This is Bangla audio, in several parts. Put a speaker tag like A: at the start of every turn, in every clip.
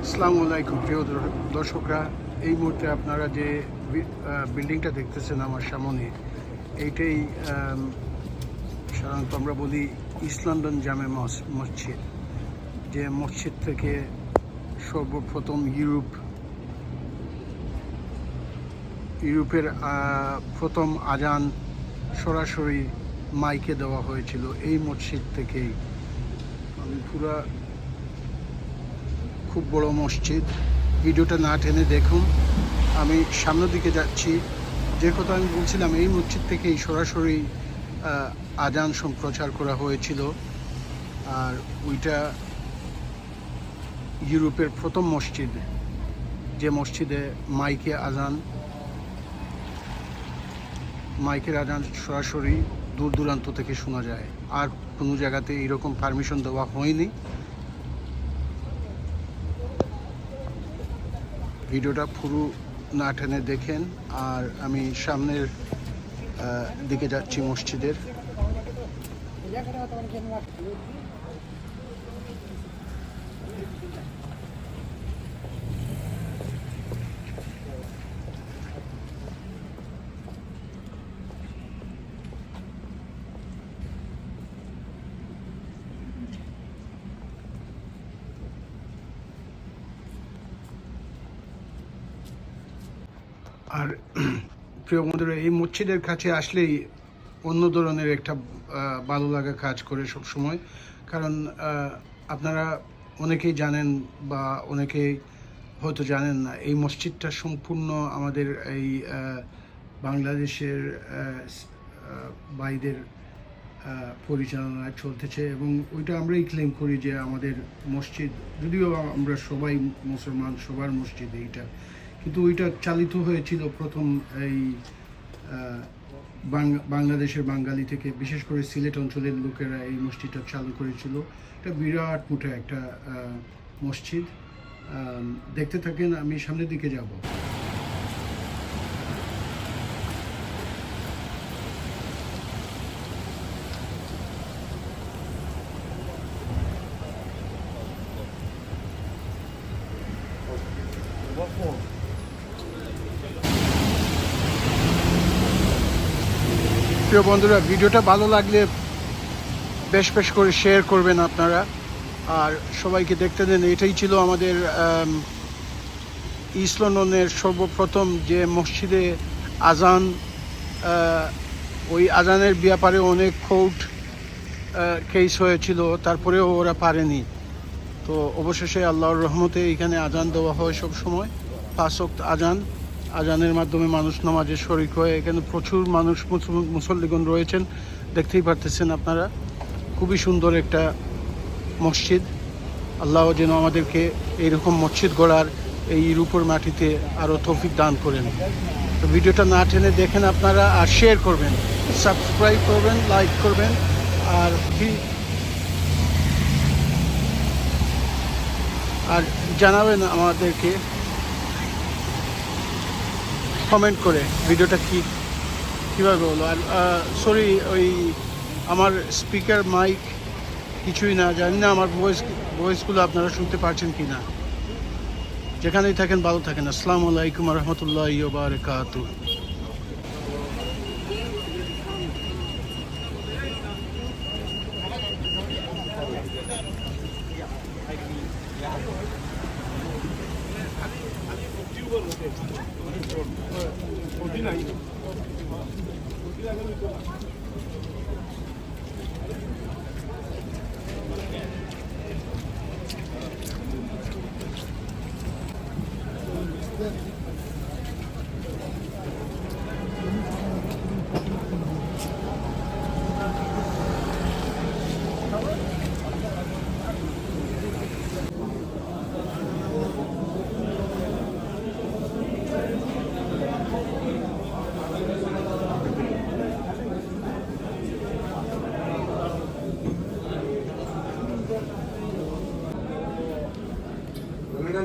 A: আসসালামু আলাইকুম, প্রিয় দর- দর্শকরা। এই মুহূর্তে আপনারা যে বিল্ডিংটা দেখতেছেন আমার সামনে, এইটাই সাধারণত আমরা বলি ইস্ট লন্ডন জামে মস- মসজিদ, যে মসজিদ থেকে সর্বপ্রথম ইউরোপ, ইউরোপের প্রথম আজান সরাসরি মাইকে দেওয়া হয়েছিল। এই মসজিদ থেকেই আমি পুরা খুব বড় মসজিদ। ভিডিওটা না টেনে দেখুন। আমি সামনের দিকে যাচ্ছি। যে কথা আমি বলছিলাম, এই মসজিদ থেকেই সরাসরি আজান সম্প্রচার করা হয়েছিল। আর ওইটা ইউরোপের প্রথম মসজিদ, যে মসজিদে মাইকে আজান, মাইকের আজান সরাসরি দূর দূরান্ত থেকে শোনা যায়। আর কোনো জায়গাতে এরকম পারমিশন দেওয়া হয়নি। ভিডিওটা পুরো না টেনে দেখেন। আর আমি সামনের দিকে যাচ্ছি মসজিদের। আর প্রিয় বন্ধুরা এই মসজিদের কাছে আসলেই অন্য ধরনের একটা ভালো লাগা কাজ করে সব সময় কারণ আপনারা অনেকেই জানেন বা অনেকেই হয়তো জানেন না এই মসজিদটা সম্পূর্ণ আমাদের এই বাংলাদেশের আহ, পরিচালনায় চলতেছে এবং ওইটা আমরাই ক্লেম করি যে আমাদের মসজিদ যদিও আমরা সবাই মুসলমান সবার মসজিদ এইটা। কিন্তু ওইটা চালিত হয়েছিল প্রথম এই বাংলাদেশের বাঙালি থেকে, বিশেষ করে সিলেট অঞ্চলের লোকেরা এই মসজিদটা চালু করেছিল। এটা বিরাট মোটা একটা মসজিদ। দেখতে থাকেন, আমি সামনের দিকে যাব। প্রিয় বন্ধুরা ভিডিওটা ভালো লাগলে বেশ বেশ করে শেয়ার করবেন আপনারা। আর সবাইকে দেখতে দেন এটাই ছিল আমাদের আম, ইস্ট লন্ডনের সর্বপ্রথম যে মসজিদে আজান ওই আজানের ব্যাপারে অনেক কোর্ট কেস হয়েছিল তারপরেও ওরা পারেনি। তো অবশেষে আল্লাহর রহমতে এখানে আজান দেওয়া হয় সব সময় পাঁচ আজান। আজানের মাধ্যমে মানুষ নামাজে শরিক হয়ে। এখানে প্রচুর মানুষ মুসল- মুসল্লিগণ রয়েছেন। দেখতেই পারতেছেন আপনারা, খুবই সুন্দর একটা মসজিদ। আল্লাহ যেন আমাদেরকে এইরকম মসজিদ গড়ার এই ইউরোপের মাটিতে আরও তৌফিক দান করেন। তো ভিডিওটা না টেনে দেখেন আপনারা আর শেয়ার করবেন সাবস্ক্রাইব করবেন লাইক করবেন, আর আর জানাবেন আমাদেরকে কমেন্ট করে ভিডিওটা কি, কীভাবে হলো? আর সরি ওই আমার স্পিকার মাইক কিছুই না, জানি না আমার ভয়েস ভয়েসগুলো আপনারা শুনতে পারছেন কি না যেখানেই থাকেন ভালো থাকেন। আসসালামু আলাইকুম রহমতুল্লাহ বারকাত
B: छोटी नाही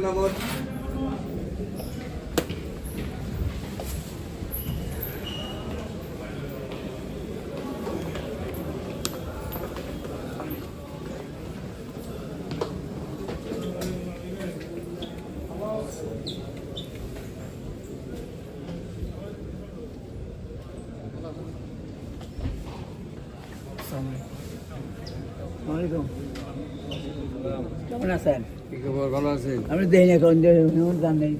C: নম্বর আসসালামু আলাইকুম
B: কেমন আছেন? ভালো আছেন
C: আমি দেখি না কোন দাম নেই